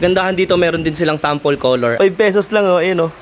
Gandahan dito, meron din silang sample color. 5 pesos lang, oh, ayun, oh.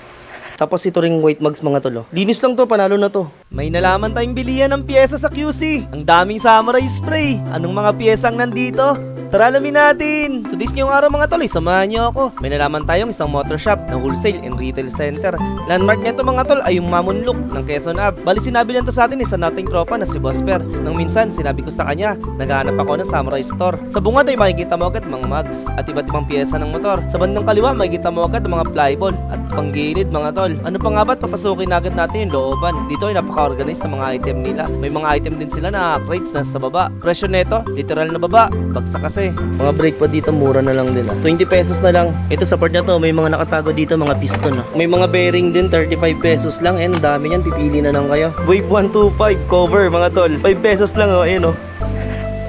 Tapos ito ring white mugs mga tol. oh. Linis lang to, panalo na to. May nalaman tayong bilihan ng pyesa sa QC. Ang daming samurai spray. Anong mga pyesang nandito? Tara alamin natin. Today's ngayong araw mga tol, eh, samahan niyo ako. May nalaman tayong isang motor shop na wholesale and retail center. Landmark nito mga tol ay yung Mamunluk ng Quezon Ave. Bali sinabi lang to sa atin isa nating tropa na si Boss Per. Nang minsan sinabi ko sa kanya, naghahanap ako ng samurai store. Sa bungad ay makikita mo agad mga mugs at iba't ibang pyesa ng motor. Sa bandang kaliwa makikita mo agad mga flyball at panggilid mga tol. Ano pa nga ba't papasukin agad natin yung looban? Dito ay napaka-organized ng mga item nila. May mga item din sila na crates na sa baba. Presyo neto, literal na baba. Bagsak kasi. Mga brake pa dito, mura na lang din. ah. 20 pesos na lang. Ito sa part na to, may mga nakatago dito, mga piston. ah. May mga bearing din, 35 pesos lang. And dami yan, pipili na lang kayo. Wave 125 cover, mga tol. 5 pesos lang, oh, ayun, oh.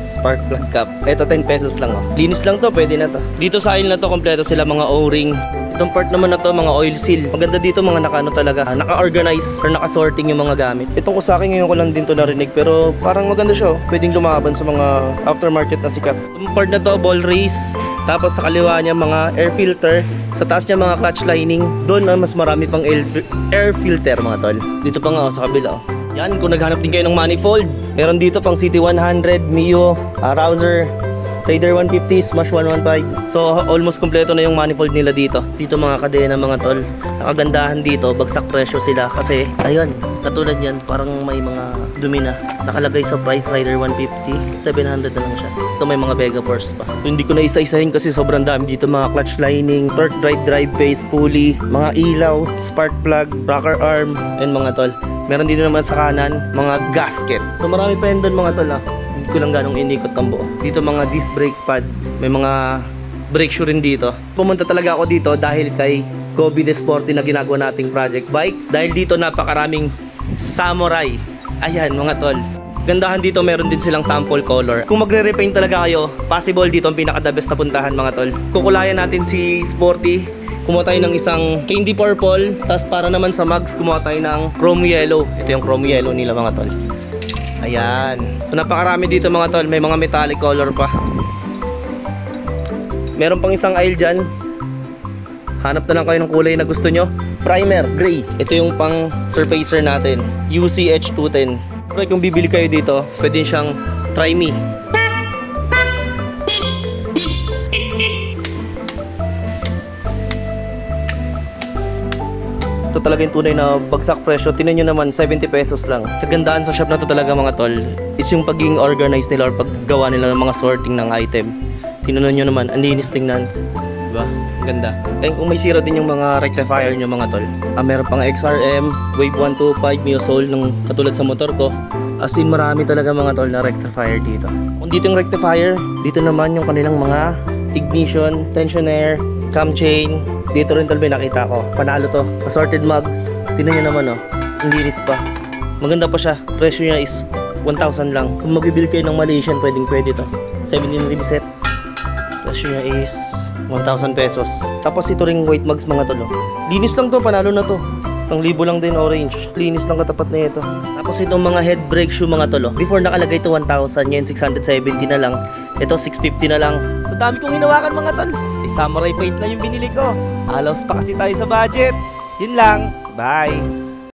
Spark plug cap. Ito 10 pesos lang oh. Linis lang to, pwede na to. Dito sa aisle na to, kompleto sila mga O-ring. Itong part naman na to, mga oil seal. Maganda dito mga nakaano talaga, ah, naka-organize or naka-sorting yung mga gamit. Itong ko sa akin ngayon ko lang din to narinig pero parang maganda siya. oh. Pwedeng lumaban sa mga aftermarket na sikat. Itong part na to, ball race. Tapos sa kaliwa niya mga air filter. Sa taas niya mga clutch lining. Doon na mas marami pang air filter mga tol. Dito pa nga oh, sa kabila oh. Yan, kung naghanap din kayo ng manifold. Meron dito pang City 100, Mio, uh, Rouser, Raider 150, Smash 115. So, almost kompleto na yung manifold nila dito. Dito mga kadena mga tol. Nakagandahan dito, bagsak presyo sila kasi, ayun, katulad yan, parang may mga dumi na. Nakalagay sa price Rider 150, 700 na lang siya. Ito may mga Vega Force pa. Hindi ko na isa-isahin kasi sobrang dami dito mga clutch lining, torque drive drive base, pulley, mga ilaw, spark plug, rocker arm, and mga tol. Meron din naman sa kanan, mga gasket. So marami pa yun doon mga tol ah. Hindi ko lang ganong inikot ng buo. Dito mga disc brake pad, may mga brake shoe rin dito. Pumunta talaga ako dito dahil kay Gobi de Sporty na ginagawa nating project bike. Dahil dito napakaraming samurai. Ayan mga tol. Gandahan dito meron din silang sample color. Kung magre-repaint talaga kayo, possible dito ang pinaka-the best na puntahan mga tol. Kukulayan natin si Sporty. Kumuha tayo ng isang candy purple. Tapos para naman sa mugs, kumuha tayo ng chrome yellow. Ito yung chrome yellow nila mga tol. Ayan. So napakarami dito mga tol. May mga metallic color pa. Meron pang isang aisle dyan. Hanap na lang kayo ng kulay na gusto nyo. Primer, gray. Ito yung pang surfacer natin. UCH210. Pero kung bibili kayo dito, pwede siyang try me. Ito talaga yung tunay na bagsak presyo. Tinan nyo naman, 70 pesos lang. Kagandaan sa shop na to talaga mga tol is yung pagiging organized nila or paggawa nila ng mga sorting ng item. Tinan nyo naman, ang linis tingnan. Diba? Ang ganda. And kung may sira din yung mga rectifier nyo mga tol. Ah, meron pang XRM, Wave 125, Mio Soul ng katulad sa motor ko. As in marami talaga mga tol na rectifier dito. Kung dito yung rectifier, dito naman yung kanilang mga ignition, tensioner, cam chain. Dito rin may nakita ko. Panalo to. Assorted mugs. Tingnan nyo naman oh. Ang linis pa. Maganda pa siya. Presyo niya is 1,000 lang. Kung magbibili kayo ng Malaysian, pwedeng pwede to. 17 rim set. Presyo niya is 1,000 pesos. Tapos ito ring white mugs mga tolo. Linis lang to, panalo na to. Isang libo lang din orange. Linis lang katapat na ito. Tapos itong mga head brake shoe mga tolo. Before nakalagay to 1,000, ngayon 670 na lang. Ito 650 na lang. Sa dami kong hinawakan mga tol, samurai paint na yung binili ko. Halos pa kasi tayo sa budget. Yun lang. Bye!